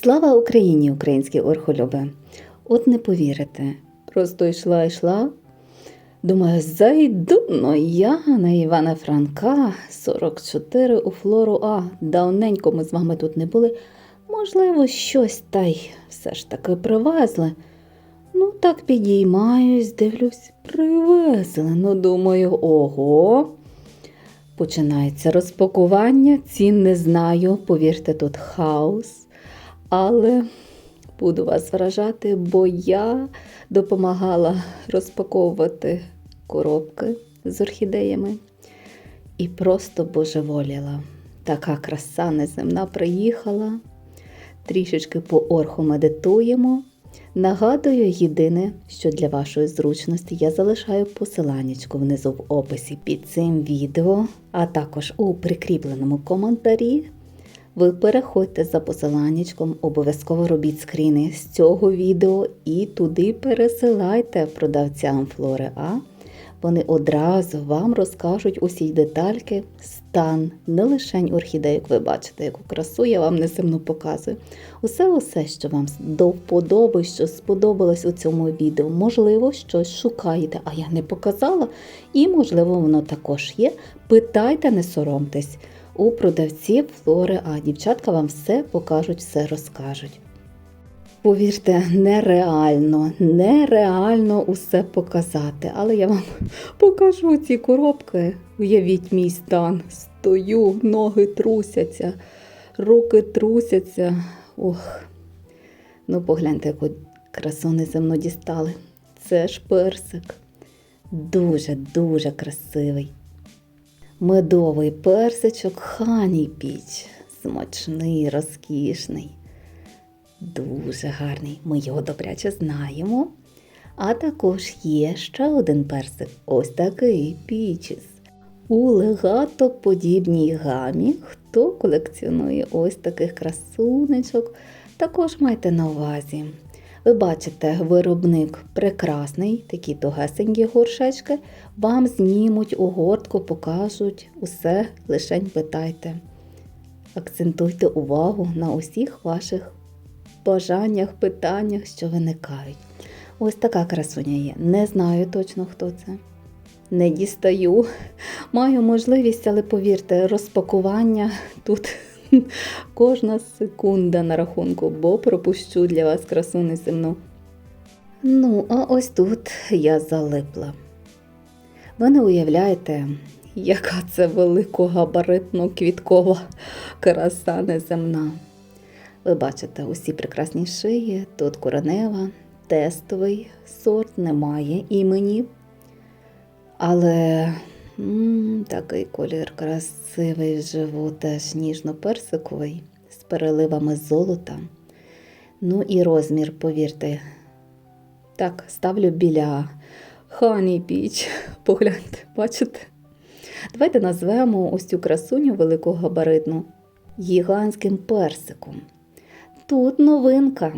Слава Україні, українські орхолюби! От не повірите, просто йшла, йшла. Думаю, зайду ну я на Івана Франка 44 у Флору А. Давненько ми з вами тут не були. Можливо, щось та й все ж таки привезли. Ну, так підіймаюсь, дивлюсь, привезли. Ну, думаю, ого. Починається розпакування, цін не знаю, повірте, тут хаос. Але буду вас вражати, бо я допомагала розпаковувати коробки з орхідеями і просто божеволіла. Така краса неземна приїхала. Трішечки по орху медитуємо. Нагадую, єдине, що для вашої зручності я залишаю посиланнячку внизу в описі під цим відео, а також у прикріпленому коментарі. Ви переходьте за посиланнячком, обов'язково робіть скріни з цього відео і туди пересилайте продавцям Флори А. Вони одразу вам розкажуть усі детальки, стан, не лише як ви бачите, яку красу я вам несемно показую. Усе, усе, що вам до вподоби, що сподобалось у цьому відео. Можливо, щось шукаєте, а я не показала, і, можливо, воно також є. Питайте, не соромтесь. У продавців Флори А. Дівчатка вам все покажуть, все розкажуть. Повірте, нереально, нереально усе показати. Але я вам покажу ці коробки. Уявіть мій стан. Стою, ноги трусяться, руки трусяться. Ох. Ну, погляньте, яку красу неземно дістали. Це ж персик. Дуже-дуже красивий. Медовий персичок Ханій піч. Смачний, розкішний. Дуже гарний. Ми його добряче знаємо. А також є ще один персик. Ось такий пічіс. У легатоподібній гамі. Хто колекціонує ось таких красунечок, також майте на увазі. Ви бачите, виробник прекрасний, такі тугесенькі горшечки. Вам знімуть у гортку, покажуть усе, лишень питайте. Акцентуйте увагу на усіх ваших бажаннях, питаннях, що виникають. Ось така красуня є. Не знаю точно, хто це. Не дістаю. Маю можливість, але повірте, розпакування тут кожна секунда на рахунку, бо пропущу для вас красу неземну. Ну, а ось тут я залипла. Ви не уявляєте, яка це великогабаритно квіткова краса неземна. Ви бачите усі прекрасні шиї, тут коренева, тестовий сорт, немає імені. Але м, такий колір красивий вживу, теж ніжно-персиковий, з переливами золота. Ну і розмір, повірте. Так, ставлю біля Хані Піч. Погляньте, бачите? Давайте назвемо ось цю красуню великогабаритну гігантським персиком. Тут новинка.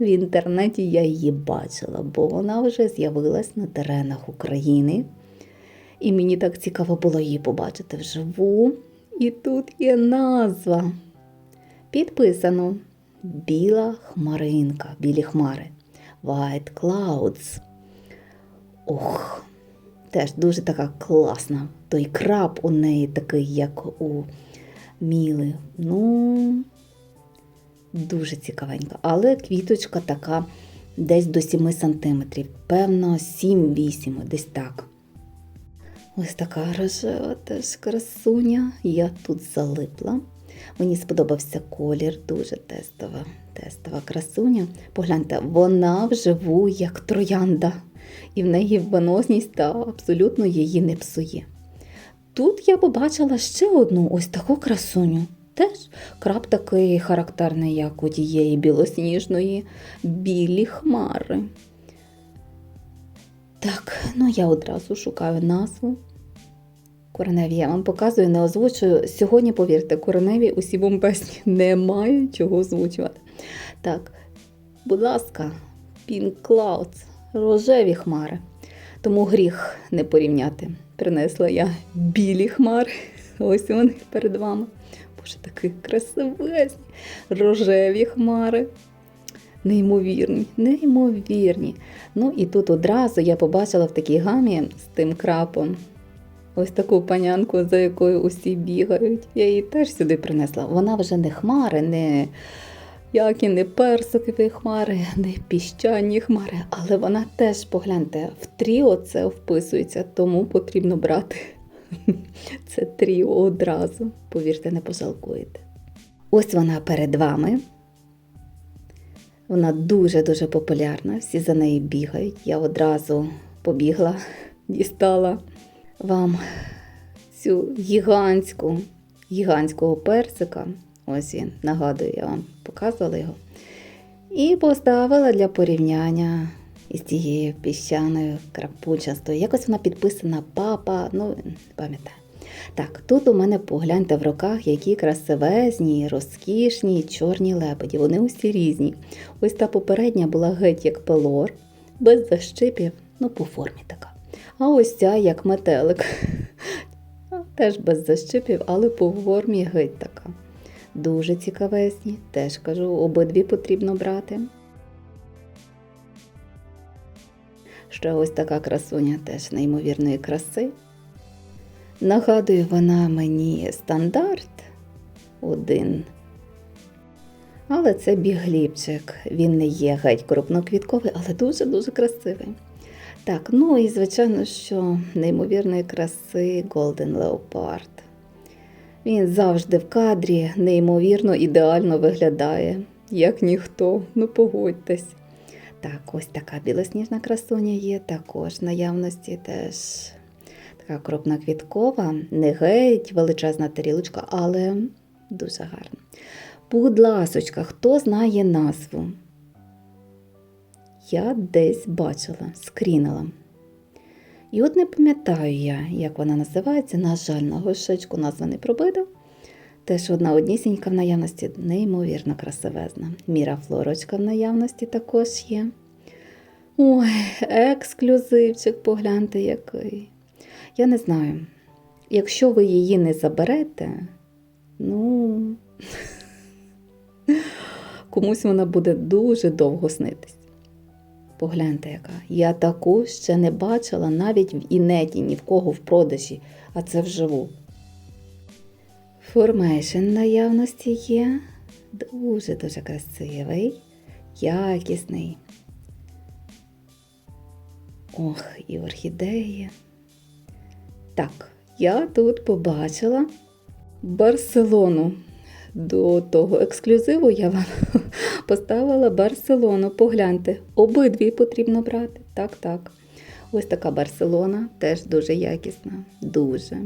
В інтернеті я її бачила, бо вона вже з'явилась на теренах України. І мені так цікаво було її побачити вживу. І тут є назва. Підписано Біла хмаринка, білі хмари. White Clouds. Ох, теж дуже така класна. Той краб у неї такий, як у Міли. Ну, дуже цікавенька. Але квіточка така десь до 7 см. Певно, 7-8, десь так. Ось така рожева теж красуня. Я тут залипла. Мені сподобався колір, дуже тестова, тестова красуня. Погляньте, вона вживу як троянда, і в неї виносність та абсолютно її не псує. Тут я побачила ще одну ось таку красуню. Теж краб такий характерний, як у тієї білосніжної білі хмари. Так, ну я одразу шукаю назву. Кореневі я вам показую, не озвучую. Сьогодні, повірте, кореневі усі бомбесні немає чого озвучувати. Так, будь ласка, Pink Clouds, рожеві хмари. Тому гріх не порівняти. Принесла я білі хмари. Ось вони перед вами. Боже, такі красивезні, рожеві хмари. Неймовірні, неймовірні. Ну і тут одразу я побачила в такій гамі з тим крапом. Ось таку панянку, за якою усі бігають. Я її теж сюди принесла. Вона вже не хмари, не як і не персикові хмари, не піщані хмари, але вона теж, погляньте, в тріо це вписується, тому потрібно брати це тріо одразу. Повірте, не пожалкуєте. Ось вона перед вами. Вона дуже-дуже популярна, всі за нею бігають. Я одразу побігла, дістала вам цю гігантську, гігантського персика. Ось він, нагадую, я вам показувала його. І поставила для порівняння із цією піщаною крапучастою. Якось вона підписана папа, ну, пам'ятаю. Так, тут у мене погляньте в руках, які красивезні, розкішні чорні лебеді. Вони усі різні. Ось та попередня була геть як пелор, без защипів, ну, по формі така. А ось ця як метелик. Теж без защипів, але по формі геть така. Дуже цікавесні, теж кажу, обидві потрібно брати. Ще ось така красуня теж неймовірної краси. Нагадую, вона мені стандарт один. Але це бігліпчик. Він не є геть крупноквітковий, але дуже-дуже красивий. Так, ну і звичайно, що неймовірної краси Golden Leopard. Він завжди в кадрі, неймовірно ідеально виглядає, як ніхто, ну погодьтесь. Так, ось така білосніжна красуня є, також в наявності теж така крупноквіткова, не геть величезна тарілочка, але дуже гарна. Будь ласочка, хто знає назву? Я десь бачила, скрінила. І от не пам'ятаю я, як вона називається. На жаль, на горшечку назва не пробида. Теж одна однісінька в наявності, неймовірно красивезна. Міра флорочка в наявності також є. Ой, ексклюзивчик, погляньте який. Я не знаю. Якщо ви її не заберете, ну комусь вона буде дуже довго снитись. Погляньте, яка. Я таку ще не бачила навіть в інеті, ні в кого в продажі, а це вживу. Формейшн наявності є. Дуже-дуже красивий, якісний. Ох, і орхідеї. Так, я тут побачила Барселону. До того ексклюзиву я вам поставила Барселону. Погляньте, обидві потрібно брати. Так, так. Ось така Барселона, теж дуже якісна. Дуже.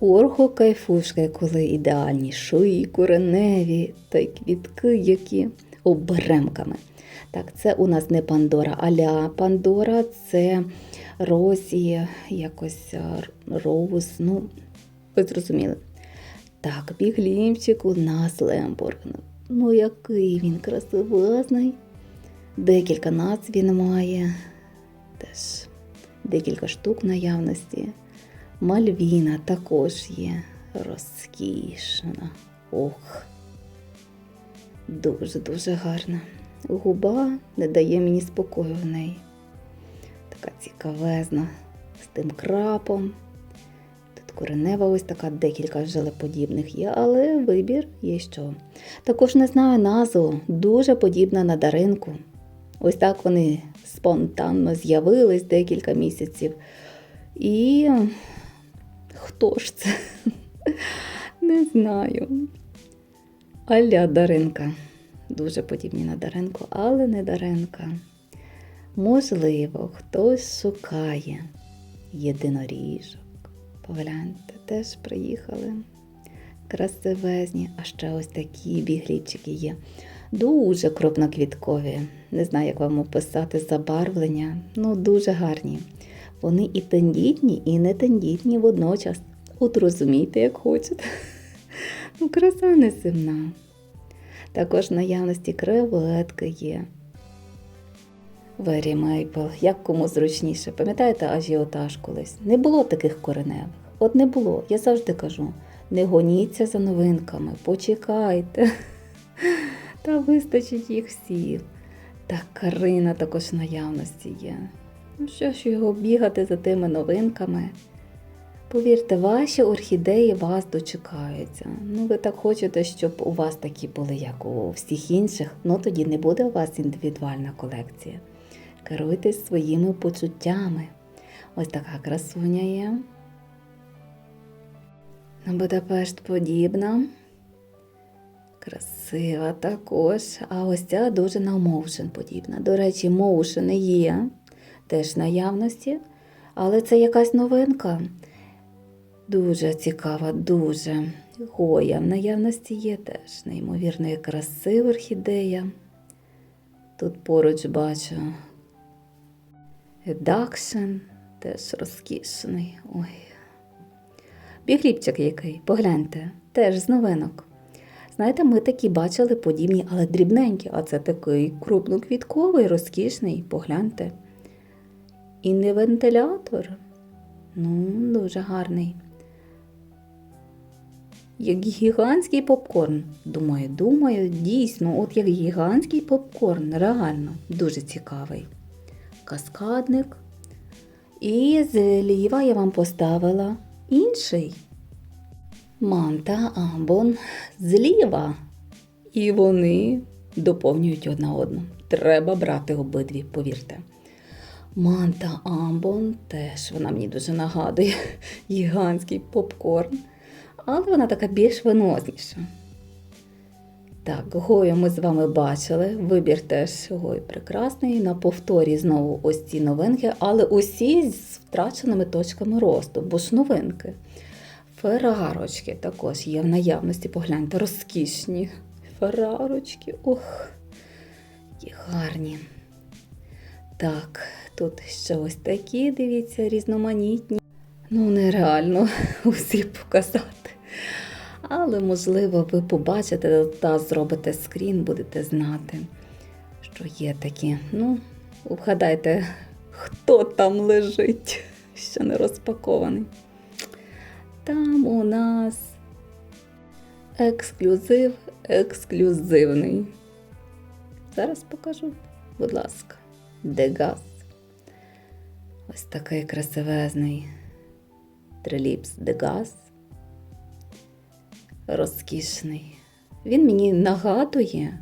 Орго кайфушки, коли ідеальні шиї, кореневі та й квітки, які оберемками. Так, це у нас не Пандора, аля Пандора це Розі, якось Роуз, ну, ви зрозуміли. Так, біглімчик у нас Лембург. Ну, який він красивезний. Декілька назв він має. Теж декілька штук наявності. Мальвіна також є розкішна. Ох. Дуже-дуже гарна. Губа не дає мені спокою в неї. Така цікавезна, з тим крапом. Коренева ось така, декілька желеподібних є, але вибір є що. Також не знаю назву, дуже подібна на даринку. Ось так вони спонтанно з'явились декілька місяців. І хто ж це? Не знаю. Аля Даринка. Дуже подібні на Даринку, але не Даринка. Можливо, хтось шукає єдиноріжок. Погляньте, теж приїхали. Красивезні, а ще ось такі біглічики є. Дуже крупноквіткові. Не знаю, як вам описати забарвлення. Ну, дуже гарні. Вони і тендітні, і не тендітні водночас. От розумійте, як хочете. Ну, краса неземна. Також наявності креветки є. Мейпл, як кому зручніше. Пам'ятаєте ажіотаж колись? Не було таких кореневих. От не було. Я завжди кажу: Не гоніться за новинками, почекайте. Та вистачить їх всіх. Та Карина також в наявності є. Ну що ж його бігати за тими новинками? Повірте, ваші орхідеї вас дочекаються. Ну, ви так хочете, щоб у вас такі були, як у всіх інших, ну тоді не буде у вас індивідуальна колекція. Керуйтесь своїми почуттями. Ось така красуня є. На Будапешт подібна. Красива також. А ось ця дуже на моушен подібна. До речі, моушени є теж наявності, але це якась новинка. Дуже цікава, дуже. Гоя в наявності є теж неймовірної краси орхідея. Тут поруч бачу Едакшен, теж розкішний. Ой. Бігліпчик який, погляньте, теж з новинок. Знаєте, ми такі бачили подібні, але дрібненькі, а це такий крупноквітковий, розкішний, погляньте. І не вентилятор. Ну, дуже гарний. Як гігантський попкорн. Думаю, думаю, дійсно, от як гігантський попкорн, реально, дуже цікавий. Каскадник. І зліва я вам поставила інший. Манта Амбон зліва. І вони доповнюють одна одну. Треба брати обидві, повірте. Манта Амбон теж вона мені дуже нагадує гігантський попкорн, але вона така більш виносніша. Так, Гою ми з вами бачили. Вибір теж Гой прекрасний. На повторі знову ось ці новинки, але усі з втраченими точками росту, бо ж новинки. Ферарочки також є в наявності, погляньте, розкішні. Ферарочки, ох, які гарні. Так, тут ще ось такі, дивіться, різноманітні. Ну, нереально усі показати. Але, можливо, ви побачите та зробите скрін, будете знати, що є такі. Ну, вгадайте, хто там лежить, ще не розпакований. Там у нас ексклюзив ексклюзивний. Зараз покажу, будь ласка, Дегас. Ось такий красивезний триліпс Дегас. Розкішний. Він мені нагадує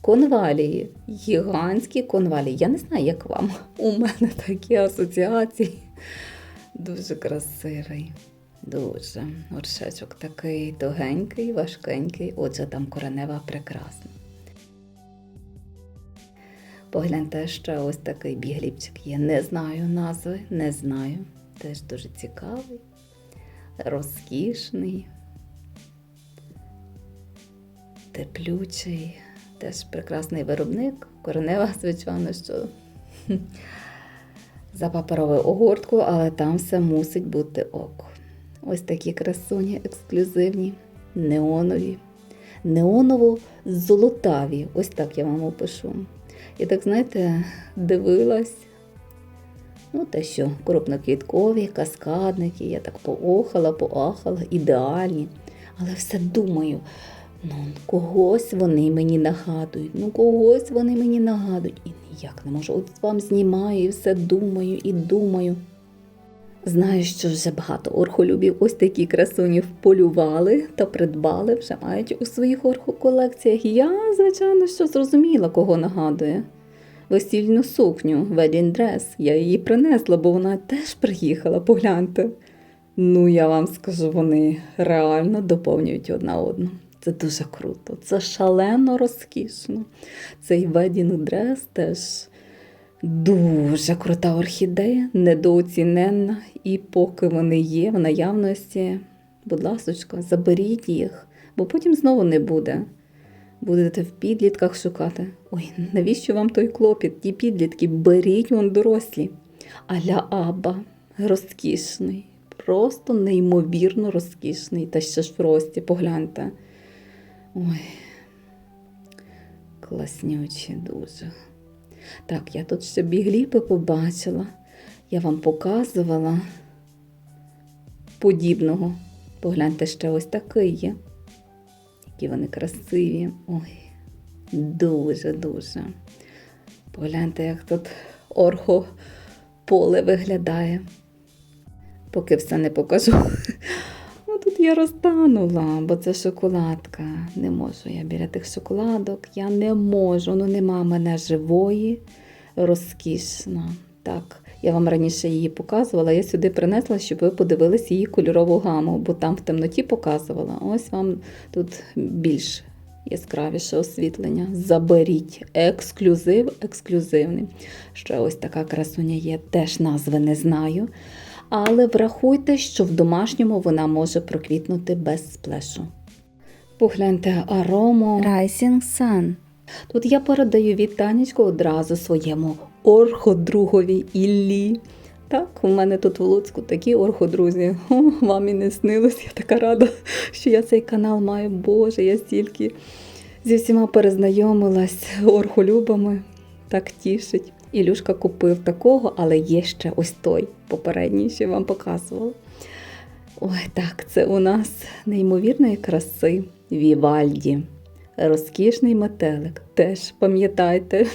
конвалії, гігантські конвалії. Я не знаю, як вам. У мене такі асоціації. Дуже красивий. Дуже. Горшечок такий тугенький, важкенький. Отже, там коренева прекрасна. Погляньте, ще ось такий бігліпчик є. Не знаю назви, не знаю. Теж дуже цікавий, розкішний, теплючий, теж прекрасний виробник. Коренева, звичайно, що за паперовою огорткою, але там все мусить бути око. Ось такі красуні ексклюзивні, неонові, неоново-золотаві. Ось так я вам опишу. Я так, знаєте, дивилась. Ну, те, що крупноквіткові, каскадники, я так поохала, поахала, ідеальні. Але все думаю, ну, когось вони мені нагадують, ну когось вони мені нагадують. І ніяк не можу. От вам знімаю і все думаю і думаю. Знаю, що вже багато орхолюбів ось такі красуні вполювали та придбали, вже мають у своїх орхоколекціях. Я, звичайно, що зрозуміла, кого нагадує. Весільну сукню, wedding dress. Я її принесла, бо вона теж приїхала, погляньте. Ну, я вам скажу, вони реально доповнюють одна одну. Це дуже круто, це шалено розкішно. Цей wedding dress теж Дуже крута орхідея, недооціненна, і поки вони є в наявності, будь ласочка, заберіть їх, бо потім знову не буде. Будете в підлітках шукати. Ой, навіщо вам той клопіт? Ті підлітки, беріть вон дорослі. Аля Аба розкішний, просто неймовірно розкішний. Та ще ж в рості, погляньте. Ой, класнючі дуже. Так, я тут ще бігліпи побачила. Я вам показувала подібного. Погляньте, ще ось такий є. Які вони красиві. Ой, дуже-дуже. Погляньте, як тут орхо поле виглядає. Поки все не покажу. Я розтанула, бо це шоколадка. Не можу я біля тих шоколадок. Я не можу. Ну нема мене живої, розкішна. Так, я вам раніше її показувала. Я сюди принесла, щоб ви подивились її кольорову гаму, бо там в темноті показувала. Ось вам тут більш яскравіше освітлення. Заберіть ексклюзив, ексклюзивний. Ще ось така красуня є, теж назви не знаю. Але врахуйте, що в домашньому вона може проквітнути без сплешу. Погляньте арому Rising Sun. Тут я передаю вітанечко одразу своєму орходругові Іллі. Так, у мене тут в Луцьку такі орходрузі. О, вам і не снилось. Я така рада, що я цей канал маю. Боже, я стільки зі всіма перезнайомилась орхолюбами. Так тішить. Ілюшка купив такого, але є ще ось той попередній, що я вам показувала. Ой, так, це у нас неймовірної краси Вівальді. Розкішний метелик. Теж пам'ятайте,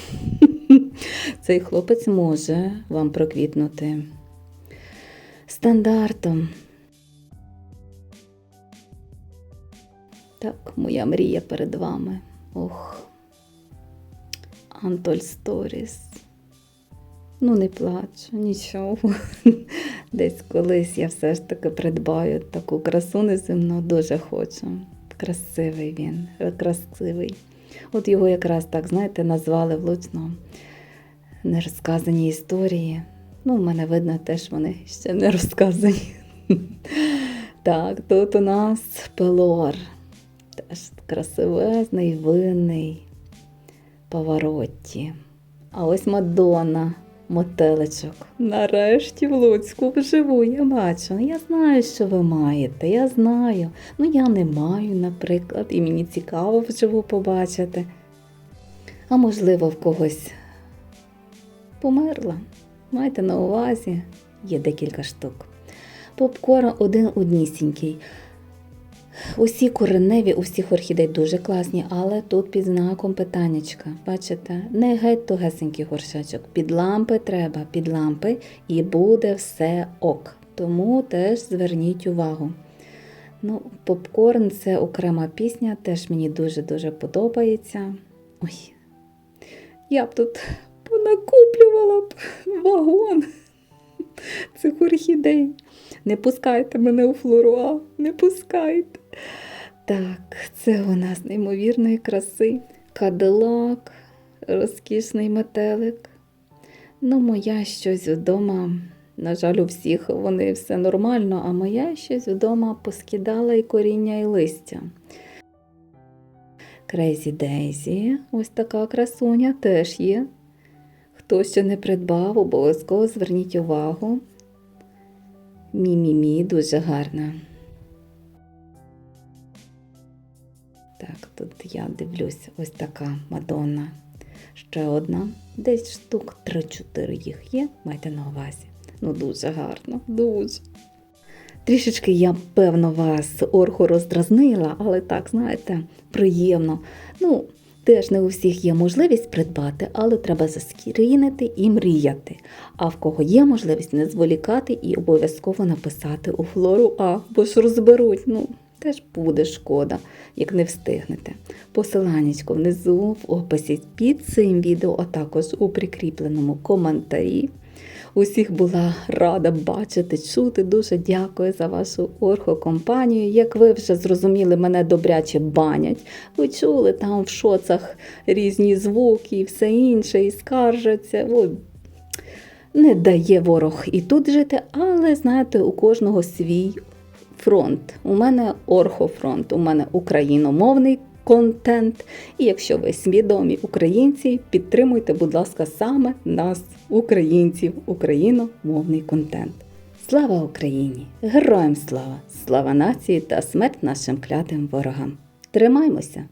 цей хлопець може вам проквітнути стандартом. Так, моя мрія перед вами. Ох. Антоль Сторіс. Ну, не плачу, нічого. Десь колись я все ж таки придбаю таку красу неземну, дуже хочу. Красивий він, красивий. От його якраз так, знаєте, назвали влучно нерозказані історії. Ну, в мене видно, теж вони ще не розказані. Так, тут у нас пелор. Теж красивезний, винний Паваротті. А ось Мадонна, мотелечок. Нарешті в Луцьку вживу я бачу. Я знаю, що ви маєте, я знаю. Ну, я не маю, наприклад, і мені цікаво вживу побачити. А можливо, в когось померла. Майте на увазі, є декілька штук. Попкорн один однісінький. Усі кореневі, у всіх орхідей дуже класні, але тут під знаком питаннячка. Бачите, не геть тугесенький горшечок. Під лампи треба, під лампи, і буде все ок. Тому теж зверніть увагу. Ну, попкорн це окрема пісня, теж мені дуже-дуже подобається. Ой, я б тут понакуплювала б вагон цих орхідей. Не пускайте мене у флоруа, не пускайте. Так, це у нас неймовірної краси. Кадилак, розкішний метелик. Ну, моя щось вдома. На жаль, у всіх вони все нормально, а моя щось вдома поскидала і коріння, і листя. Крейзі Дейзі, ось така красуня теж є. Хто ще не придбав, обов'язково зверніть увагу. Мі-мі-мі дуже гарна. Так, тут я дивлюсь, ось така Мадонна. Ще одна. Десь штук 3-4 їх є, майте на увазі. Ну, дуже гарно, дуже. Трішечки я, певно, вас орху роздразнила, але так, знаєте, приємно. Ну, Теж не у всіх є можливість придбати, але треба заскрінити і мріяти. А в кого є можливість не зволікати і обов'язково написати у флору А, бо ж розберуть. Ну, теж буде шкода, як не встигнете. Посиланнячко внизу в описі під цим відео, а також у прикріпленому коментарі. Усіх була рада бачити, чути. Дуже дякую за вашу орхокомпанію. Як ви вже зрозуміли, мене добряче банять. Ви чули там в шоцах різні звуки і все інше, і скаржаться. Ой, не дає ворог і тут жити, але знаєте, у кожного свій фронт. У мене орхофронт, у мене україномовний контент. І якщо ви свідомі українці, підтримуйте, будь ласка, саме нас, українців, україномовний контент. Слава Україні! Героям слава! Слава нації та смерть нашим клятим ворогам! Тримаймося!